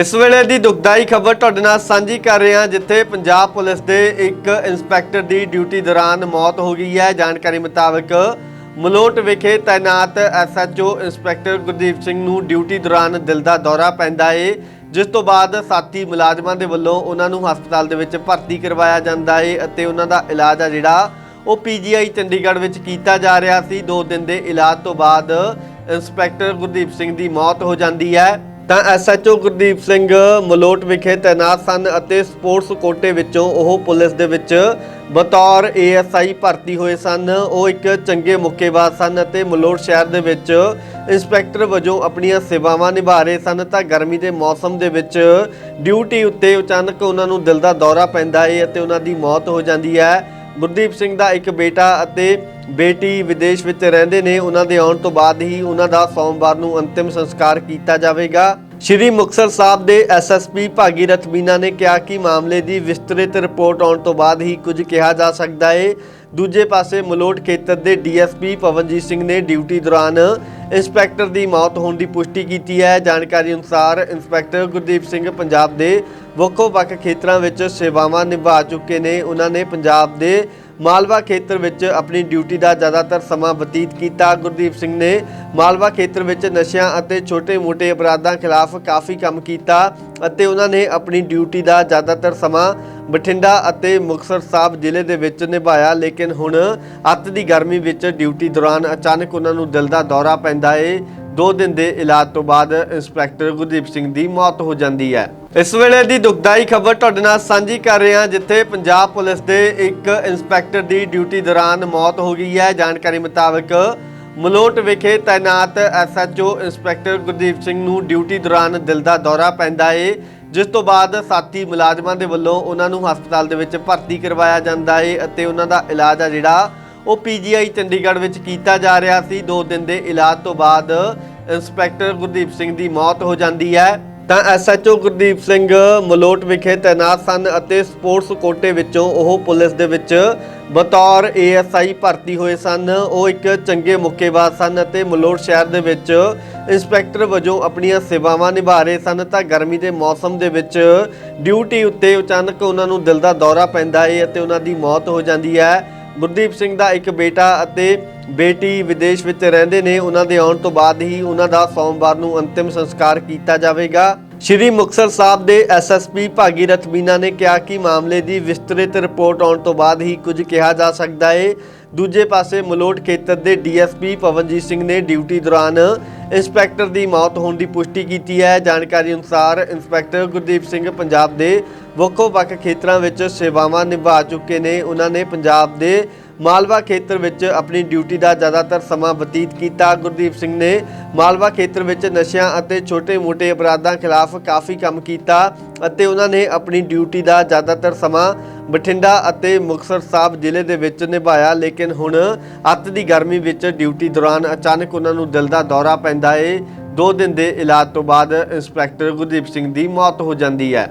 ਇਸ ਵੇਲੇ ਦੀ ਦੁਖਦਾਈ ਖਬਰ ਤੁਹਾਡੇ ਨਾਲ ਸਾਂਝੀ ਕਰ ਰਹੇ ਹਾਂ, ਜਿੱਥੇ ਪੰਜਾਬ ਪੁਲਿਸ ਦੇ ਇੱਕ ਇੰਸਪੈਕਟਰ ਦੀ ਡਿਊਟੀ ਦੌਰਾਨ ਮੌਤ ਹੋ ਗਈ ਹੈ। ਜਾਣਕਾਰੀ ਮੁਤਾਬਕ ਮਲੋਟ ਵਿਖੇ ਤਾਇਨਾਤ ਐਸਐਚਓ ਇੰਸਪੈਕਟਰ ਗੁਰਦੀਪ ਸਿੰਘ ਨੂੰ ਡਿਊਟੀ ਦੌਰਾਨ ਦਿਲ ਦਾ ਦੌਰਾ ਪੈਂਦਾ ਏ, ਜਿਸ ਤੋਂ ਬਾਅਦ ਸਾਥੀ ਮੁਲਾਜ਼ਮਾਂ ਦੇ ਵੱਲੋਂ ਉਹਨਾਂ ਨੂੰ ਹਸਪਤਾਲ ਦੇ ਵਿੱਚ ਭਰਤੀ ਕਰਵਾਇਆ ਜਾਂਦਾ ਏ ਅਤੇ ਉਹਨਾਂ ਦਾ ਇਲਾਜ ਆ ਜਿਹੜਾ, ਉਹ ਪੀਜੀਆਈ ਚੰਡੀਗੜ੍ਹ ਵਿੱਚ ਕੀਤਾ ਜਾ ਰਿਹਾ ਸੀ। 2 ਦਿਨ ਦੇ ਇਲਾਜ ਤੋਂ ਬਾਅਦ ਇੰਸਪੈਕਟਰ ਗੁਰਦੀਪ ਸਿੰਘ ਦੀ ਮੌਤ ਹੋ ਜਾਂਦੀ ਹੈ। ਤਾਂ ਐਸਐਚਓ ਗੁਰਦੀਪ ਸਿੰਘ ਮਲੋਟ ਵਿਖੇ ਤੈਨਾਤ ਸਨ ਅਤੇ ਸਪੋਰਟਸ ਕੋਟੇ ਵਿੱਚੋਂ ਉਹ ਪੁਲਿਸ ਦੇ ਵਿੱਚ ਬਤੌਰ ਏਐਸਆਈ ਭਰਤੀ ਹੋਏ ਸਨ। ਉਹ ਇੱਕ ਚੰਗੇ ਮੁੱਕੇਬਾਜ਼ ਸਨ ਅਤੇ ਮਲੋਟ ਸ਼ਹਿਰ ਦੇ ਵਿੱਚ ਇੰਸਪੈਕਟਰ ਵਜੋਂ ਆਪਣੀਆਂ ਸੇਵਾਵਾਂ ਨਿਭਾ ਰਹੇ ਸਨ। ਤਾਂ ਗਰਮੀ ਦੇ ਮੌਸਮ ਦੇ ਵਿੱਚ ਡਿਊਟੀ ਉੱਤੇ ਅਚਾਨਕ ਉਹਨਾਂ ਨੂੰ ਦਿਲ ਦਾ ਦੌਰਾ ਪੈਂਦਾ ਹੈ ਅਤੇ ਉਹਨਾਂ ਦੀ ਮੌਤ ਹੋ ਜਾਂਦੀ ਹੈ। ਗੁਰਦੀਪ ਸਿੰਘ ਦਾ ਇੱਕ ਬੇਟਾ ਅਤੇ ਬੇਟੀ ਵਿਦੇਸ਼ ਵਿੱਚ ਰਹਿੰਦੇ ਨੇ। ਉਹਨਾਂ ਦੇ ਆਉਣ ਤੋਂ ਬਾਅਦ ਹੀ ਉਹਨਾਂ ਦਾ ਸੋਮਵਾਰ ਨੂੰ ਅੰਤਿਮ ਸੰਸਕਾਰ ਕੀਤਾ ਜਾਵੇਗਾ। ਸ਼੍ਰੀ ਮੁਕਤਸਰ ਸਾਹਿਬ ਦੇ ਐਸਐਸਪੀ ਭਾਗੀਰਥ ਮੀਨਾ ਨੇ ਕਿਹਾ ਕਿ ਮਾਮਲੇ ਦੀ ਵਿਸਤ੍ਰਿਤ ਰਿਪੋਰਟ ਆਉਣ ਤੋਂ ਬਾਅਦ ਹੀ ਕੁਝ ਕਿਹਾ ਜਾ ਸਕਦਾ ਹੈ ਦੂਜੇ ਪਾਸੇ ਮਲੋਟ ਖੇਤਰ ਦੇ ਡੀਐਸਪੀ ਪਵਨਜੀਤ ਸਿੰਘ ਨੇ ਡਿਊਟੀ ਦੌਰਾਨ ਇੰਸਪੈਕਟਰ ਦੀ ਮੌਤ ਹੋਣ ਦੀ ਪੁਸ਼ਟੀ ਕੀਤੀ ਹੈ। ਜਾਣਕਾਰੀ ਅਨੁਸਾਰ ਇੰਸਪੈਕਟਰ ਗੁਰਦੀਪ ਸਿੰਘ ਪੰਜਾਬ ਦੇ ਵੱਖੋ ਵੱਖ ਖੇਤਰਾਂ ਵਿੱਚ ਸੇਵਾਵਾਂ ਨਿਭਾ ਚੁੱਕੇ ਨੇ। ਉਹਨਾਂ ਨੇ ਪੰਜਾਬ ਦੇ ਮਾਲਵਾ ਖੇਤਰ ਵਿੱਚ ਆਪਣੀ ਡਿਊਟੀ ਦਾ ਜ਼ਿਆਦਾਤਰ ਸਮਾਂ ਬਤੀਤ ਕੀਤਾ। ਗੁਰਦੀਪ ਸਿੰਘ ਨੇ ਮਾਲਵਾ ਖੇਤਰ ਵਿੱਚ ਨਸ਼ਿਆਂ ਅਤੇ ਛੋਟੇ-ਮੋਟੇ ਅਪਰਾਧਾਂ ਖਿਲਾਫ ਕਾਫੀ ਕੰਮ ਕੀਤਾ ਅਤੇ ਉਹਨਾਂ ਨੇ ਆਪਣੀ ਡਿਊਟੀ ਦਾ ਜ਼ਿਆਦਾਤਰ ਸਮਾਂ ਬਠਿੰਡਾ ਅਤੇ ਮੁਕਤਸਰ ਸਾਹਿਬ ਜ਼ਿਲ੍ਹੇ ਦੇ ਵਿੱਚ ਨਿਭਾਇਆ। ਲੇਕਿਨ ਹੁਣ ਅੱਤ ਦੀ ਗਰਮੀ ਵਿੱਚ ਡਿਊਟੀ ਦੌਰਾਨ ਅਚਾਨਕ ਉਹਨਾਂ ਨੂੰ ਦਿਲ ਦਾ ਦੌਰਾ ਪੈਂਦਾ ਏ। ਦੋ ਦਿਨ ਦੇ ਇਲਾਜ ਤੋਂ ਬਾਅਦ ਇੰਸਪੈਕਟਰ ਗੁਰਦੀਪ ਸਿੰਘ ਦੀ ਮੌਤ ਹੋ ਜਾਂਦੀ ਹੈ। ਇਸ ਵੇਲੇ ਦੀ ਦੁਖਦਾਈ ਖਬਰ ਤੁਹਾਡੇ ਨਾਲ ਸਾਂਝੀ ਕਰ ਰਹੇ ਹਾਂ, ਜਿੱਥੇ ਪੰਜਾਬ ਪੁਲਿਸ ਦੇ ਇੱਕ ਇੰਸਪੈਕਟਰ ਦੀ ਡਿਊਟੀ ਦੌਰਾਨ ਮੌਤ ਹੋ ਗਈ ਹੈ। ਜਾਣਕਾਰੀ ਮੁਤਾਬਕ ਮਲੋਟ ਵਿਖੇ ਤਾਇਨਾਤ ਐਸਐਚਓ ਇੰਸਪੈਕਟਰ ਗੁਰਦੀਪ ਸਿੰਘ ਨੂੰ ਡਿਊਟੀ ਦੌਰਾਨ ਦਿਲ ਦਾ ਦੌਰਾ ਪੈਂਦਾ ਏ, ਜਿਸ ਤੋਂ ਬਾਅਦ ਸਾਥੀ ਮੁਲਾਜ਼ਮਾਂ ਦੇ ਵੱਲੋਂ ਉਹਨਾਂ ਨੂੰ ਹਸਪਤਾਲ ਦੇ ਵਿੱਚ ਭਰਤੀ ਕਰਵਾਇਆ ਜਾਂਦਾ ਏ ਅਤੇ ਉਹਨਾਂ ਦਾ ਇਲਾਜ ਆ ਜਿਹੜਾ ਉਹ ਪੀਜੀਆਈ ਚੰਡੀਗੜ੍ਹ ਵਿੱਚ ਕੀਤਾ ਜਾ ਰਿਹਾ ਸੀ। 2 ਦਿਨ ਦੇ ਇਲਾਜ ਤੋਂ ਬਾਅਦ ਇੰਸਪੈਕਟਰ ਗੁਰਦੀਪ ਸਿੰਘ ਦੀ ਮੌਤ ਹੋ ਜਾਂਦੀ ਹੈ। ਤਾਂ ਐਸਐਚਓ ਗੁਰਦੀਪ ਸਿੰਘ ਮਲੋਟ ਵਿਖੇ ਤੈਨਾਤ ਸਨ ਅਤੇ ਸਪੋਰਟਸ ਕੋਟੇ ਵਿੱਚੋਂ ਉਹ ਪੁਲਿਸ ਦੇ ਵਿੱਚ ਬਤੌਰ ਏਐਸਆਈ ਭਰਤੀ ਹੋਏ ਸਨ। ਉਹ ਇੱਕ ਚੰਗੇ ਮੁੱਕੇਬਾਜ਼ ਸਨ ਅਤੇ ਮਲੋਟ ਸ਼ਹਿਰ ਦੇ ਵਿੱਚ ਇੰਸਪੈਕਟਰ ਵਜੋਂ ਆਪਣੀਆਂ ਸੇਵਾਵਾਂ ਨਿਭਾ ਰਹੇ ਸਨ। ਤਾਂ ਗਰਮੀ ਦੇ ਮੌਸਮ ਦੇ ਵਿੱਚ ਡਿਊਟੀ ਉੱਤੇ ਅਚਾਨਕ ਉਹਨਾਂ ਨੂੰ ਦਿਲ ਦਾ ਦੌਰਾ ਪੈਂਦਾ ਹੈ ਅਤੇ ਉਹਨਾਂ ਦੀ ਮੌਤ ਹੋ ਜਾਂਦੀ ਹੈ। ਗੁਰਦੀਪ ਸਿੰਘ ਦਾ ਇੱਕ ਬੇਟਾ ਅਤੇ ਬੇਟੀ ਵਿਦੇਸ਼ ਵਿੱਚ ਰਹਿੰਦੇ ਨੇ। ਉਹਨਾਂ ਦੇ ਆਉਣ ਤੋਂ ਬਾਅਦ ਹੀ ਉਹਨਾਂ ਦਾ ਸੋਮਵਾਰ ਨੂੰ ਅੰਤਿਮ ਸੰਸਕਾਰ ਕੀਤਾ ਜਾਵੇਗਾ। ਸ਼੍ਰੀ ਮੁਕਤਸਰ ਸਾਹਿਬ ਦੇ ਐਸਐਸਪੀ ਭਾਗੀਰਥ ਮੀਨਾ ਨੇ ਕਿਹਾ ਕਿ ਮਾਮਲੇ ਦੀ ਵਿਸਤ੍ਰਿਤ ਰਿਪੋਰਟ ਆਉਣ ਤੋਂ ਬਾਅਦ ਹੀ ਕੁਝ ਕਿਹਾ ਜਾ ਸਕਦਾ ਹੈ ਦੂਜੇ ਪਾਸੇ ਮਲੋਟ ਖੇਤਰ ਦੇ ਡੀਐਸਪੀ ਪਵਨਜੀਤ ਸਿੰਘ ਨੇ ਡਿਊਟੀ ਦੌਰਾਨ ਇੰਸਪੈਕਟਰ ਦੀ ਮੌਤ ਹੋਣ ਦੀ ਪੁਸ਼ਟੀ ਕੀਤੀ ਹੈ। ਜਾਣਕਾਰੀ ਅਨੁਸਾਰ ਇੰਸਪੈਕਟਰ ਗੁਰਦੀਪ ਸਿੰਘ ਪੰਜਾਬ ਦੇ ਵੱਖੋ ਵੱਖ ਖੇਤਰਾਂ ਵਿੱਚ ਸੇਵਾਵਾਂ ਨਿਭਾ ਚੁੱਕੇ ਨੇ। ਉਹਨਾਂ ਨੇ ਪੰਜਾਬ ਦੇ ਮਾਲਵਾ ਖੇਤਰ ਵਿੱਚ ਆਪਣੀ ਡਿਊਟੀ ਦਾ ਜ਼ਿਆਦਾਤਰ ਸਮਾਂ ਬਤੀਤ ਕੀਤਾ। ਗੁਰਦੀਪ ਸਿੰਘ ਨੇ ਮਾਲਵਾ ਖੇਤਰ ਵਿੱਚ ਨਸ਼ਿਆਂ ਅਤੇ ਛੋਟੇ-ਮੋਟੇ ਅਪਰਾਧਾਂ ਖਿਲਾਫ ਕਾਫੀ ਕੰਮ ਕੀਤਾ ਅਤੇ ਉਹਨਾਂ ਨੇ ਆਪਣੀ ਡਿਊਟੀ ਦਾ ਜ਼ਿਆਦਾਤਰ ਸਮਾਂ ਬਠਿੰਡਾ ਅਤੇ ਮੁਕਤਸਰ ਸਾਹਿਬ ਜ਼ਿਲ੍ਹੇ ਦੇ ਵਿੱਚ ਨਿਭਾਇਆ। ਲੇਕਿਨ ਹੁਣ ਅੱਤ ਦੀ ਗਰਮੀ ਵਿੱਚ ਡਿਊਟੀ ਦੌਰਾਨ ਅਚਾਨਕ ਉਹਨਾਂ ਨੂੰ ਦਿਲ ਦਾ ਦੌਰਾ ਪੈਂਦਾ ਏ। ਦੋ ਦਿਨ ਦੇ ਇਲਾਜ ਤੋਂ ਬਾਅਦ ਇੰਸਪੈਕਟਰ ਗੁਰਦੀਪ ਸਿੰਘ ਦੀ ਮੌਤ ਹੋ ਜਾਂਦੀ ਹੈ।